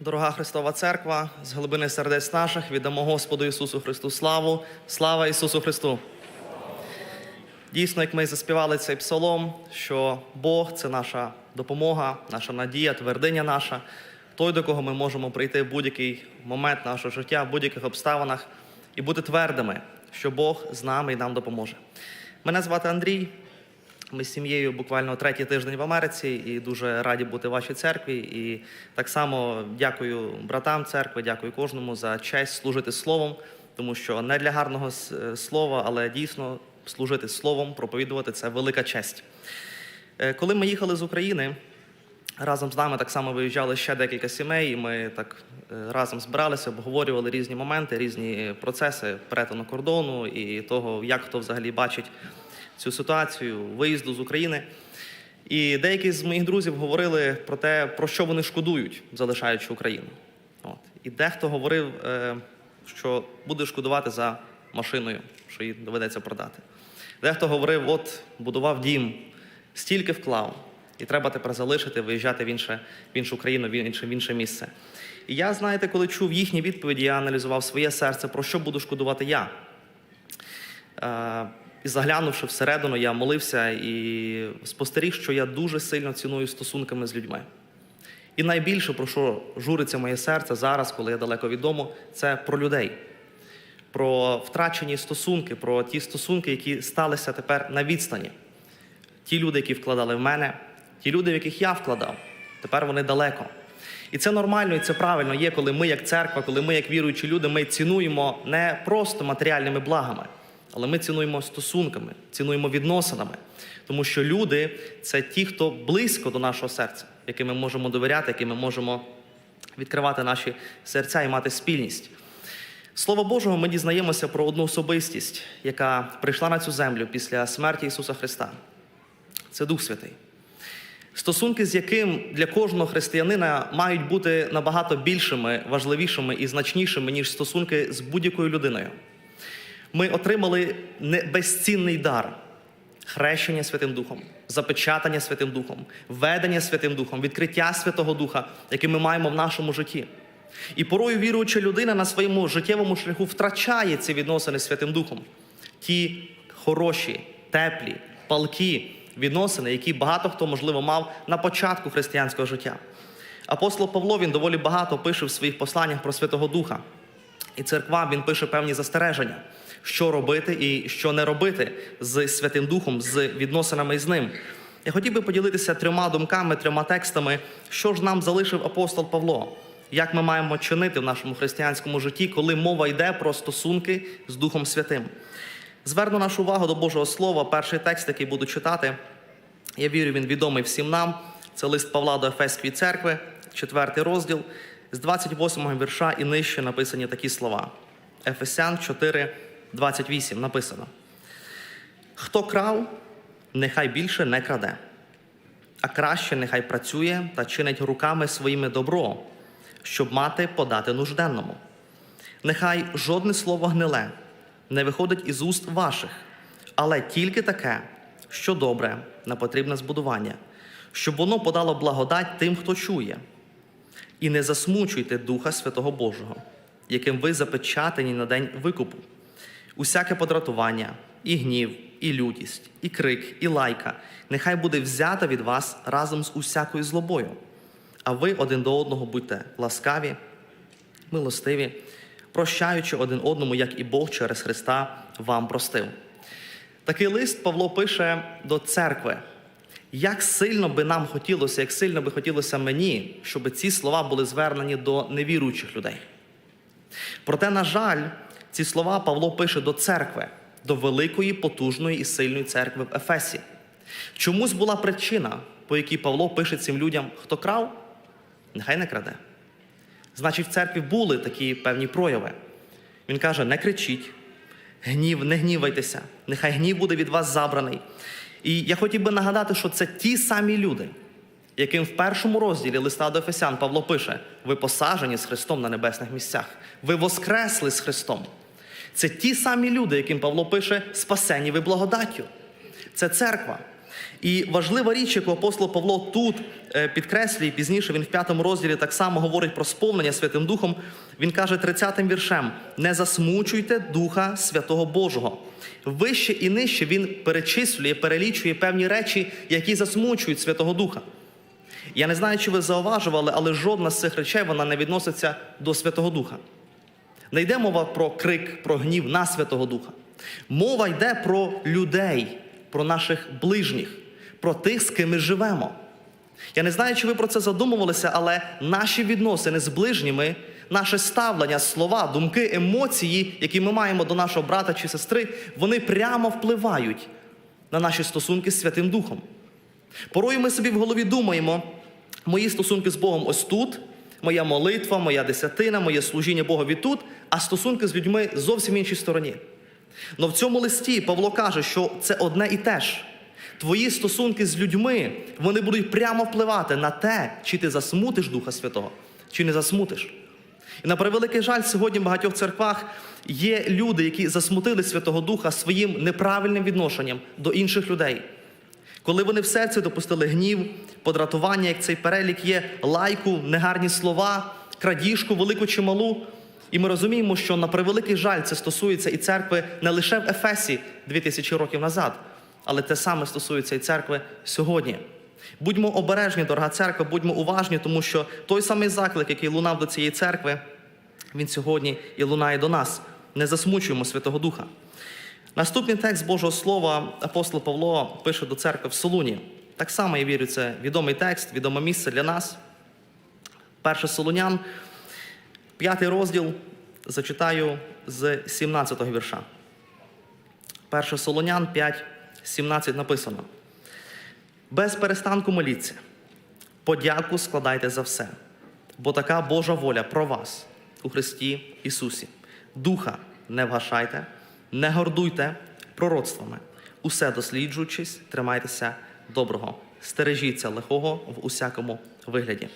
Дорога Христова Церква, з глибини сердець наших віддамо Господу Ісусу Христу славу. Слава Ісусу Христу! Дійсно, як ми заспівали цей псалом, що Бог це наша допомога, наша надія, твердиня наша, той, до кого ми можемо прийти в будь-який момент нашого життя, в будь-яких обставинах і бути твердими, що Бог з нами і нам допоможе. Мене звати Андрій. Ми з сім'єю буквально третій тиждень в Америці і дуже раді бути в вашій церкві. І так само дякую братам церкви, дякую кожному за честь служити словом, тому що не для гарного слова, але дійсно служити словом, проповідувати це велика честь. Е, Коли ми їхали з України, разом з нами так само виїжджали ще декілька сімей, і ми так е, разом збиралися, обговорювали різні моменти, різні процеси перетину кордону і того, як хто взагалі бачить цю ситуацію виїзду з України. І деякі з моїх друзів говорили про те, про що вони шкодують, залишаючи Україну. От. І дехто говорив, е, що буде шкодувати за машиною, що її доведеться продати. Дехто говорив, от будував дім, стільки вклав, і треба тепер залишити, виїжджати в інше, в іншу країну, в інше, в інше місце. І я, знаєте, коли чув їхні відповіді, я аналізував своє серце, про що буду шкодувати я. І заглянувши всередину, я молився і спостеріг, що я дуже сильно ціную стосунками з людьми. І найбільше, про що журиться моє серце зараз, коли я далеко від дому, це про людей, про втрачені стосунки, про ті стосунки, які сталися тепер на відстані. Ті люди, які вкладали в мене, ті люди, в яких я вкладав, тепер вони далеко. І це нормально, і це правильно є, коли ми, як церква, коли ми, як віруючі люди, ми цінуємо не просто матеріальними благами, але ми цінуємо стосунками, цінуємо відносинами. Тому що люди це ті, хто близько до нашого серця, яким ми можемо довіряти, яким ми можемо відкривати наші серця і мати спільність. Слово Божого, ми дізнаємося про одну особистість, яка прийшла на цю землю після смерті Ісуса Христа. Це Дух Святий. Стосунки, з яким для кожного християнина мають бути набагато більшими, важливішими і значнішими, ніж стосунки з будь-якою людиною. Ми отримали безцінний дар хрещення Святим Духом, запечатання Святим Духом, ведення Святим Духом, відкриття Святого Духа, яке ми маємо в нашому житті. І порою віруюча людина на своєму життєвому шляху втрачає ці відносини з Святим Духом. Ті хороші, теплі, палкі відносини, які багато хто, можливо, мав на початку християнського життя. Апостол Павло він доволі багато пише в своїх посланнях про Святого Духа. І церква він пише певні застереження, що робити і що не робити з Святим Духом, з відносинами з ним. Я хотів би поділитися трьома думками, трьома текстами, що ж нам залишив апостол Павло, як ми маємо чинити в нашому християнському житті, коли мова йде про стосунки з Духом Святим. Зверну нашу увагу до Божого Слова. Перший текст, який буду читати, я вірю, він відомий всім нам. Це лист Павла до Ефеської церкви, четвертий розділ, з 28 вірша і нижче написані такі слова. Ефесян 4, 28 написано. Хто крав, нехай більше не краде, а краще нехай працює та чинить руками своїми добро, щоб мати подати нужденному. Нехай жодне слово гниле не виходить із уст ваших, але тільки таке, що добре на потрібне збудування, щоб воно подало благодать тим, хто чує. І не засмучуйте Духа Святого Божого, яким ви запечатані на день викупу. Усяке подратування, і гнів, і лютість, і крик, і лайка, нехай буде взята від вас разом з усякою злобою. А ви один до одного будьте ласкаві, милостиві, прощаючи один одному, як і Бог через Христа вам простив. Такий лист Павло пише до церкви. Як сильно би нам хотілося, як сильно би хотілося мені, щоб ці слова були звернені до невіруючих людей. Проте, на жаль, ці слова Павло пише до церкви, до великої, потужної і сильної церкви в Ефесі. Чомусь була причина, по якій Павло пише цим людям, хто крав, нехай не краде. Значить, в церкві були такі певні прояви. Він каже: не кричіть, гнів, не гнівайтеся, нехай гнів буде від вас забраний. І я хотів би нагадати, що це ті самі люди, яким в першому розділі листа до Ефесян Павло пише: ви посажені з Христом на небесних місцях, ви воскресли з Христом. Це ті самі люди, яким Павло пише, спасені ви благодаттю. Це церква. І важлива річ, яку апостол Павло тут е, підкреслює, пізніше він в п'ятому розділі так само говорить про сповнення Святим Духом. Він каже 30-м віршем: не засмучуйте Духа Святого Божого. Вище і нижче він перечислює, перелічує певні речі, які засмучують Святого Духа. Я не знаю, чи ви зауважували, але жодна з цих речей вона не відноситься до Святого Духа. Не йде мова про крик, про гнів на Святого Духа. Мова йде про людей, про наших ближніх, про тих, з ким ми живемо. Я не знаю, чи ви про це задумувалися, але наші відносини з ближніми, наше ставлення, слова, думки, емоції, які ми маємо до нашого брата чи сестри, вони прямо впливають на наші стосунки з Святим Духом. Порою ми собі в голові думаємо, мої стосунки з Богом ось тут, моя молитва, моя десятина, моє служіння Богові тут, а стосунки з людьми зовсім іншій стороні. Но в цьому листі Павло каже, що це одне і те ж. Твої стосунки з людьми вони будуть прямо впливати на те, чи ти засмутиш Духа Святого, чи не засмутиш. І на превеликий жаль, сьогодні в багатьох церквах є люди, які засмутили Святого Духа своїм неправильним відношенням до інших людей. Коли вони в серці допустили гнів, подратування, як цей перелік є, лайку, негарні слова, крадіжку, велику чи малу. І ми розуміємо, що на превеликий жаль це стосується і церкви не лише в Ефесі 2000 років назад, але те саме стосується і церкви сьогодні. Будьмо обережні, дорога церква, будьмо уважні, тому що той самий заклик, який лунав до цієї церкви, він сьогодні і лунає до нас. Не засмучуємо Святого Духа. Наступний текст Божого Слова апостол Павло пише до церкви в Солуні. Так само, я вірю, це відомий текст, відоме місце для нас. Перше Солунян, п'ятий розділ, зачитаю з 17-го вірша. Перше Солонян 5, 17 написано. Без перестанку моліться, подяку складайте за все, бо така Божа воля про вас у Христі Ісусі. Духа не вгашайте, не гордуйте пророцтвами, усе досліджуючись, тримайтеся доброго, стережіться лихого в усякому вигляді.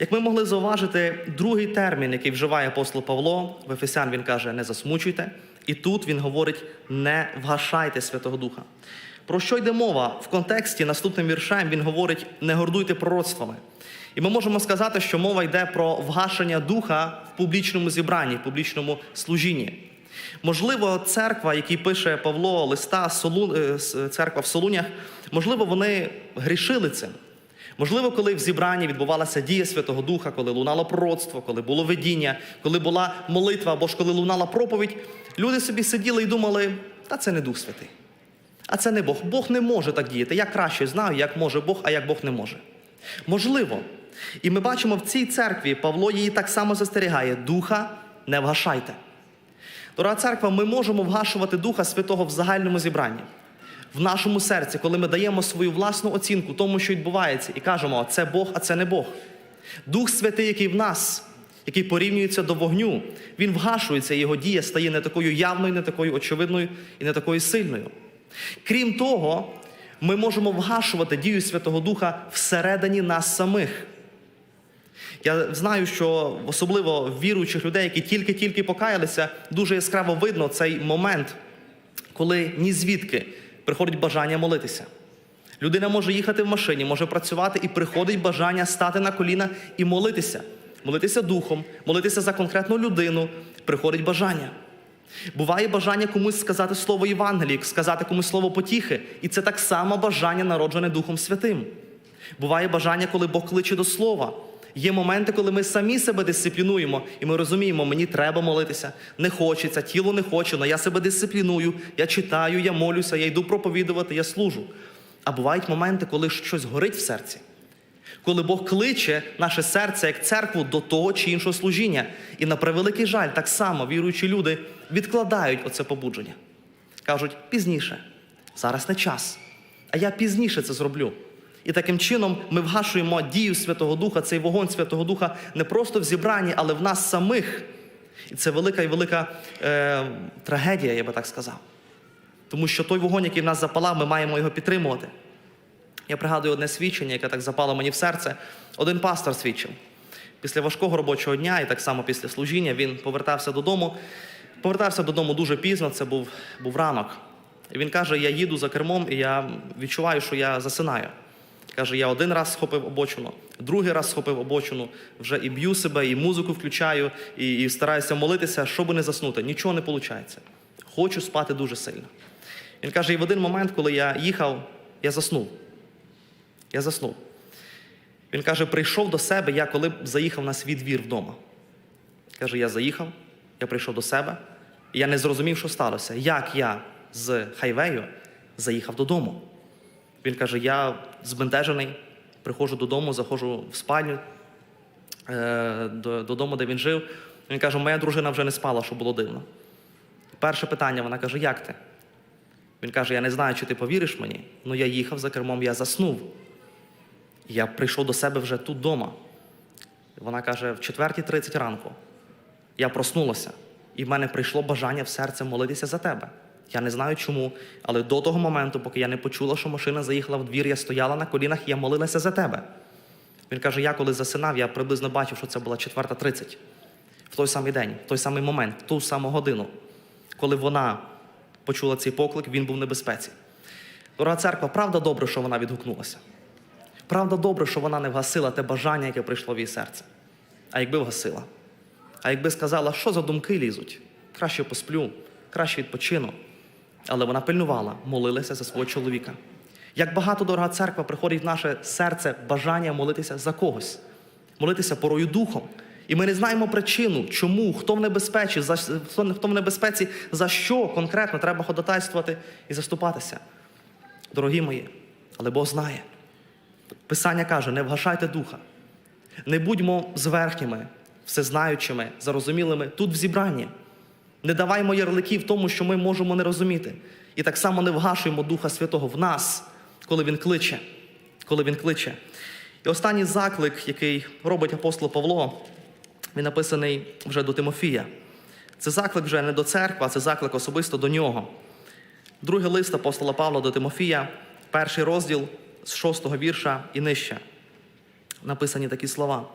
Як ми могли зауважити, другий термін, який вживає апостол Павло, в Ефесян він каже: не засмучуйте. І тут він говорить: не вгашайте Святого Духа. Про що йде мова? В контексті наступним віршем він говорить: не гордуйте пророцтвами. І ми можемо сказати, що мова йде про вгашення духа в публічному зібранні, в публічному служінні. Можливо, церква, який пише Павло листа, е, церква в Солунях, можливо, вони грішили цим. Можливо, коли в зібранні відбувалася дія Святого Духа, коли лунало пророцтво, коли було видіння, коли була молитва або ж коли лунала проповідь, люди собі сиділи і думали, та це не Дух Святий. А це не Бог. Бог не може так діяти. Я краще знаю, як може Бог, а як Бог не може. Можливо. І ми бачимо в цій церкві, Павло її так само застерігає: духа не вгашайте. Дорога церква, ми можемо вгашувати Духа Святого в загальному зібранні, в нашому серці, коли ми даємо свою власну оцінку тому, що відбувається, і кажемо, це Бог, а це не Бог. Дух Святий, який в нас, який порівнюється до вогню, він вгашується, і його дія стає не такою явною, не такою очевидною і не такою сильною. Крім того, ми можемо вгашувати дію Святого Духа всередині нас самих. Я знаю, що особливо віруючих людей, які тільки-тільки покаялися, дуже яскраво видно цей момент, коли ні звідки приходить бажання молитися. Людина може їхати в машині, може працювати, і приходить бажання стати на коліна і молитися. Молитися духом, молитися за конкретну людину, приходить бажання. Буває бажання комусь сказати слово Євангелії, сказати комусь слово потіхи, і це так само бажання, народжене Духом Святим. Буває бажання, коли Бог кличе до слова. Є моменти, коли ми самі себе дисциплінуємо, і ми розуміємо, мені треба молитися, не хочеться, тіло не хоче, але я себе дисципліную, я читаю, я молюся, я йду проповідувати, я служу. А бувають моменти, коли щось горить в серці, коли Бог кличе наше серце як церкву до того чи іншого служіння. І на превеликий жаль, так само віруючі люди відкладають оце побудження. Кажуть, пізніше, зараз не час. А я пізніше це зроблю. І таким чином ми вгашуємо дію Святого Духа, цей вогонь Святого Духа не просто в зібранні, але в нас самих. І це велика і велика е, трагедія, я би так сказав. Тому що той вогонь, який в нас запалав, ми маємо його підтримувати. Я пригадую одне свідчення, яке так запало мені в серце. Один пастор свідчив. Після важкого робочого дня, і так само після служіння, він повертався додому. Повертався додому дуже пізно, це був, був ранок. І він каже: я їду за кермом, і я відчуваю, що я засинаю. Каже, я один раз схопив обочину, другий раз схопив обочину, вже і б'ю себе, і музику включаю, і, і стараюся молитися, щоб не заснути. Нічого не виходить. Хочу спати дуже сильно. Він каже, і в один момент, коли я їхав, я заснув. Я заснув. Він каже, прийшов до себе, я коли заїхав на свій двір вдома. Каже, я заїхав, я прийшов до себе, і я не зрозумів, що сталося. Як я з хайвею заїхав додому. Він каже: я збентежений, приходжу додому, заходжу в спальню е, додому, де він жив. Він каже, моя дружина вже не спала, що було дивно. Перше питання, вона каже, як ти? Він каже, я не знаю, чи ти повіриш мені, але я їхав за кермом, я заснув. Я прийшов до себе вже тут вдома. Вона каже, в 4.30 ранку я проснулася, і в мене прийшло бажання в серце молитися за тебе. Я не знаю чому, але до того моменту, поки я не почула, що машина заїхала в двір, я стояла на колінах і я молилася за тебе. Він каже: я коли засинав, я приблизно бачив, що це була 4.30. В той самий день, в той самий момент, в ту саму годину, коли вона почула цей поклик, він був в небезпеці. Дорога церква, правда добре, що вона відгукнулася. Правда добре, що вона не вгасила те бажання, яке прийшло в її серце. А якби вгасила. А якби сказала, що за думки лізуть, краще посплю, краще відпочину. Але вона пильнувала, молилася за свого чоловіка. Як багато дорога церква приходить в наше серце бажання молитися за когось, молитися порою духом. І ми не знаємо причину, чому, хто в небезпеці, за, хто в небезпеці, за що конкретно треба ходатайствувати і заступатися. Дорогі мої, але Бог знає. Писання каже: не вгашайте духа, не будьмо зверхніми, всезнаючими, зарозумілими тут в зібранні. Не даваймо ярликів тому, що ми можемо не розуміти. І так само не вгашуємо Духа Святого в нас, коли Він кличе. Коли Він кличе. І останній заклик, який робить апостол Павло, він написаний вже до Тимофія. Це заклик вже не до церкви, а це заклик особисто до нього. Другий лист апостола Павла до Тимофія, перший розділ з шостого вірша і нижче. Написані такі слова.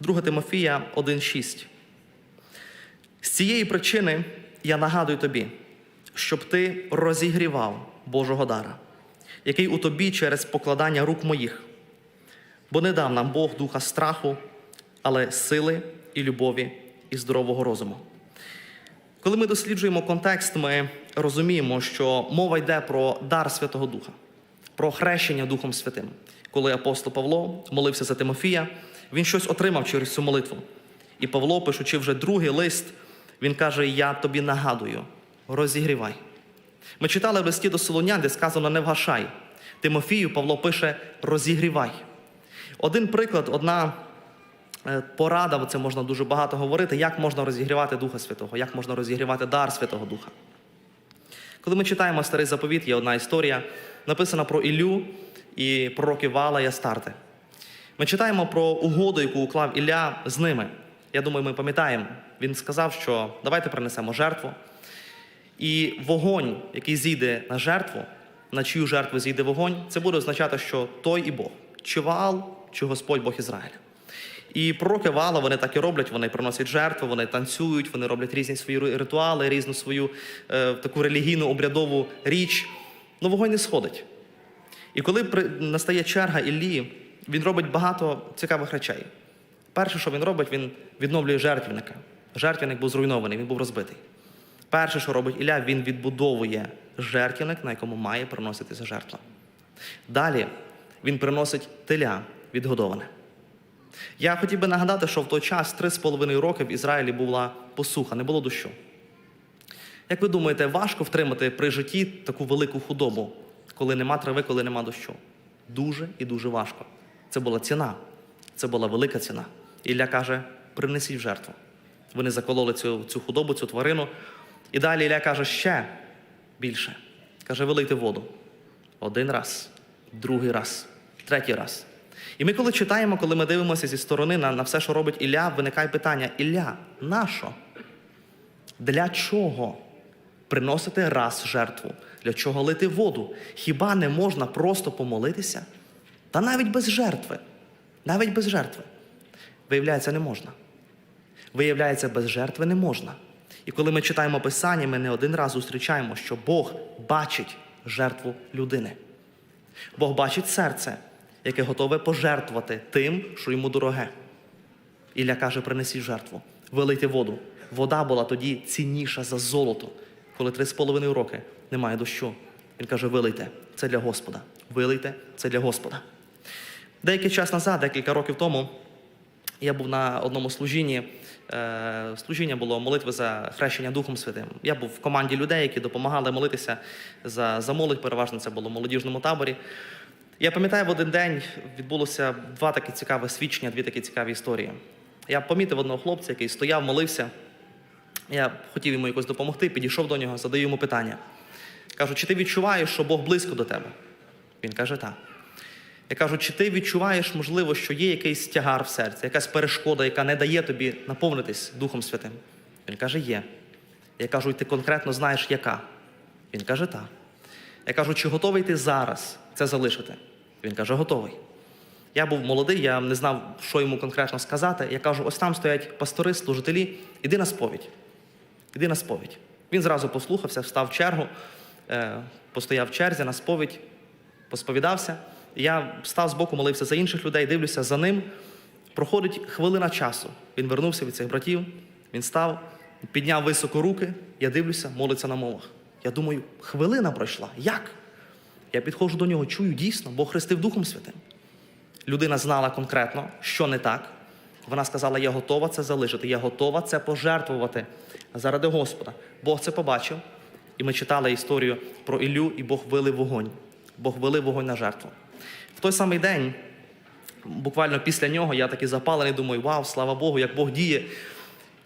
2 Тимофія 1,6. З цієї причини я нагадую тобі, щоб ти розігрівав Божого дара, який у тобі через покладання рук моїх, бо не дав нам Бог духа страху, але сили і любові і здорового розуму. Коли ми досліджуємо контекст, ми розуміємо, що мова йде про дар Святого Духа, про хрещення Духом Святим. Коли апостол Павло молився за Тимофія, він щось отримав через цю молитву. І Павло, пишучи вже другий лист, він каже: Я тобі нагадую, розігрівай. Ми читали в листі до Солонян, де сказано не вгашай. Тимофію Павло пише розігрівай. Один приклад, одна е, порада, бо це можна дуже багато говорити, як можна розігрівати Духа Святого, як можна розігрівати дар Святого Духа. Коли ми читаємо старий заповіт, є одна історія, написана про Іллю і пророків Вала і Астарти. Ми читаємо про угоду, яку уклав Ілля з ними. Я думаю, ми пам'ятаємо. Він сказав, що давайте принесемо жертву. І вогонь, який зійде на жертву, на чию жертву зійде вогонь, це буде означати, що той і Бог, чи Ваал, чи Господь Бог Ізраїля. І пророки Вала вони так і роблять, вони приносять жертви, вони танцюють, вони роблять різні свої ритуали, різну свою е, таку релігійну обрядову річ. Ну вогонь не сходить. І коли при- настає черга Іллі, він робить багато цікавих речей. Перше, що він робить, він відновлює жертвенника. Жертвенник був зруйнований, він був розбитий. Перше, що робить Ілля, він відбудовує жертвенник, на якому має приноситися жертва. Далі він приносить теля відгодоване. Я хотів би нагадати, що в той час, три з половиною роки в Ізраїлі була посуха, не було дощу. Як ви думаєте, важко втримати при житті таку велику худобу, коли нема трави, коли нема дощу? Дуже і дуже важко. Це була ціна, це була велика ціна. Ілля каже: принесіть в жертву. Вони закололи цю, цю худобу, цю тварину. І далі Ілля каже ще більше. Каже, вилийте воду. Один раз, другий раз, третій раз. І ми, коли читаємо, коли ми дивимося зі сторони на, на все, що робить Ілля, виникає питання: Ілля, нащо? Для чого приносити раз жертву? Для чого лити воду? Хіба не можна просто помолитися? Та навіть без жертви. Навіть без жертви. Виявляється, не можна. Виявляється, без жертви не можна. І коли ми читаємо Писання, ми не один раз зустрічаємо, що Бог бачить жертву людини. Бог бачить серце, яке готове пожертвувати тим, що йому дороге. Ілля каже: принесіть жертву, вилийте воду. Вода була тоді цінніша за золото, коли три з половиною роки немає дощу. Він каже: вилийте, це для Господа. Вилийте, це для Господа. Деякий час назад, декілька років тому, я був на одному служінні. Е, Служіння було молитви за хрещення Духом Святим. Я був в команді людей, які допомагали молитися за, за молодь. Переважно це було в молодіжному таборі. Я пам'ятаю, в один день відбулося два такі цікаві свідчення, дві такі цікаві історії. Я помітив одного хлопця, який стояв, молився. Я хотів йому якось допомогти, підійшов до нього, задаю йому питання. Кажу, чи ти відчуваєш, що Бог близько до тебе? Він каже, так. Я кажу, чи ти відчуваєш, можливо, що є якийсь тягар в серці, якась перешкода, яка не дає тобі наповнитись Духом Святим? Він каже, є. Я кажу, і ти конкретно знаєш, яка? Він каже, так. Я кажу, чи готовий ти зараз це залишити? Він каже, готовий. Я був молодий, я не знав, що йому конкретно сказати. Я кажу, ось там стоять пастори, служителі, іди на сповідь. Іди на сповідь. Він зразу послухався, встав в чергу, е, постояв в черзі на сповідь, посповідався. Я став збоку, молився за інших людей, дивлюся за ним. Проходить хвилина часу. Він вернувся від цих братів, він став, підняв високо руки, я дивлюся, молиться на мовах. Я думаю, хвилина пройшла. Як? Я підходжу до нього, чую, дійсно, Бог хрестив Духом Святим. Людина знала конкретно, що не так. Вона сказала: Я готова це залишити, я готова це пожертвувати заради Господа. Бог це побачив. І ми читали історію про Іллю, і Бог вилив вогонь. Бог вилив вогонь на жертву. В той самий день, буквально після нього, я такий запалений, думаю, вау, слава Богу, як Бог діє.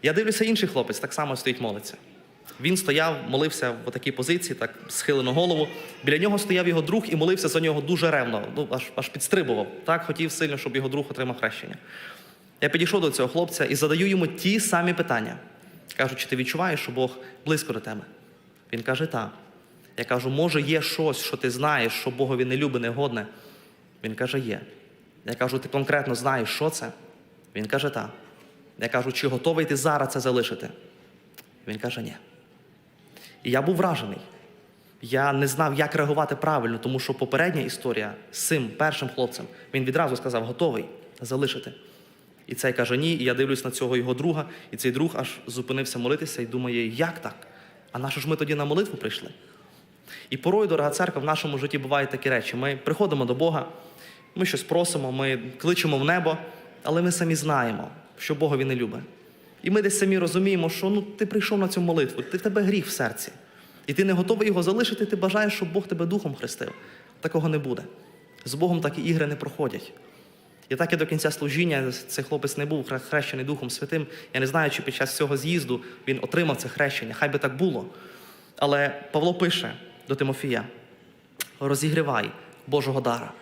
Я дивлюся, інший хлопець так само стоїть, молиться. Він стояв, молився в такій позиції, так схилену голову. Біля нього стояв його друг і молився за нього дуже ревно, ну аж аж підстрибував. Так хотів сильно, щоб його друг отримав хрещення. Я підійшов до цього хлопця і задаю йому ті самі питання. Кажу, чи ти відчуваєш, що Бог близько до тебе? Він каже, так. Я кажу, може, є щось, що ти знаєш, що Богові не любить, не годне? Він каже, є. Я кажу, ти конкретно знаєш, що це? Він каже, так. Я кажу, чи готовий ти зараз це залишити? Він каже, ні. І я був вражений. Я не знав, як реагувати правильно, тому що попередня історія з цим першим хлопцем, він відразу сказав, готовий залишити. І цей каже ні, і я дивлюсь на цього його друга, і цей друг аж зупинився молитися і думає, як так? А на що ж ми тоді на молитву прийшли? І порою, дорога церква, в нашому житті бувають такі речі. Ми приходимо до Бога, ми щось просимо, ми кличемо в небо, але ми самі знаємо, що Богові не любить. І ми десь самі розуміємо, що ну, ти прийшов на цю молитву, ти в тебе гріх в серці. І ти не готовий його залишити, ти бажаєш, щоб Бог тебе духом хрестив. Такого не буде. З Богом такі ігри не проходять. І так і до кінця служіння цей хлопець не був хрещений Духом Святим. Я не знаю, чи під час цього з'їзду він отримав це хрещення. Хай би так було. Але Павло пише до Тимофія: розігрівай Божого дара.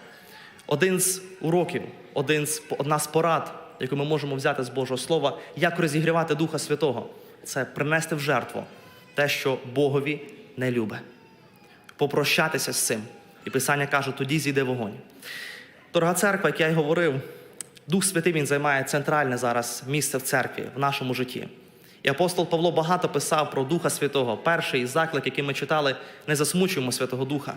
Один з уроків, один з, одна з порад, яку ми можемо взяти з Божого Слова, як розігрівати Духа Святого, це принести в жертву те, що Богові не любить. Попрощатися з цим. І Писання каже, тоді зійде вогонь. Дорога церква, як я й говорив, Дух Святий він займає центральне зараз місце в церкві, в нашому житті. І апостол Павло багато писав про Духа Святого. Перший заклик, який ми читали, не засмучуємо Святого Духа.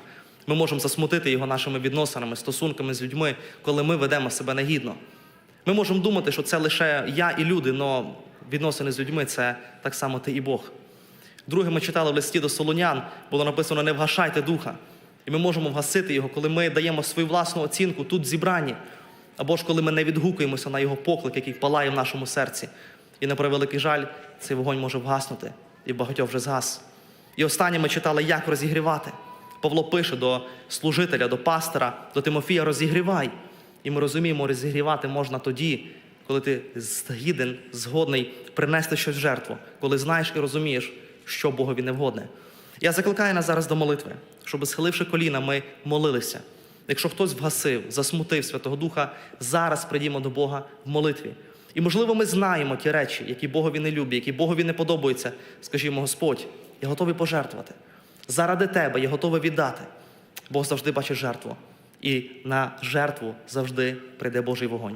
Ми можемо засмутити його нашими відносинами, стосунками з людьми, коли ми ведемо себе негідно. Ми можемо думати, що це лише я і люди, але відносини з людьми це так само ти і Бог. Друге, ми читали в листі до Солонян, було написано: не вгашайте духа. І ми можемо вгасити його, коли ми даємо свою власну оцінку тут зібрані, або ж коли ми не відгукуємося на його поклик, який палає в нашому серці. І на превеликий жаль, цей вогонь може вгаснути, і багатьох вже згас. І останнє ми читали, як розігрівати. Павло пише до служителя, до пастора, до Тимофія: розігрівай. І ми розуміємо, розігрівати можна тоді, коли ти згіден, згодний принести щось в жертву, коли знаєш і розумієш, що Богові не вгодне. Я закликаю нас зараз до молитви, щоб, схиливши коліна, ми молилися. Якщо хтось вгасив, засмутив Святого Духа, зараз прийдімо до Бога в молитві. І, можливо, ми знаємо ті речі, які Богові не любі, які Богові не подобаються. Скажімо, Господь, я готовий пожертвувати. Заради тебе я готовий віддати. Бог завжди бачить жертву. І на жертву завжди прийде Божий вогонь.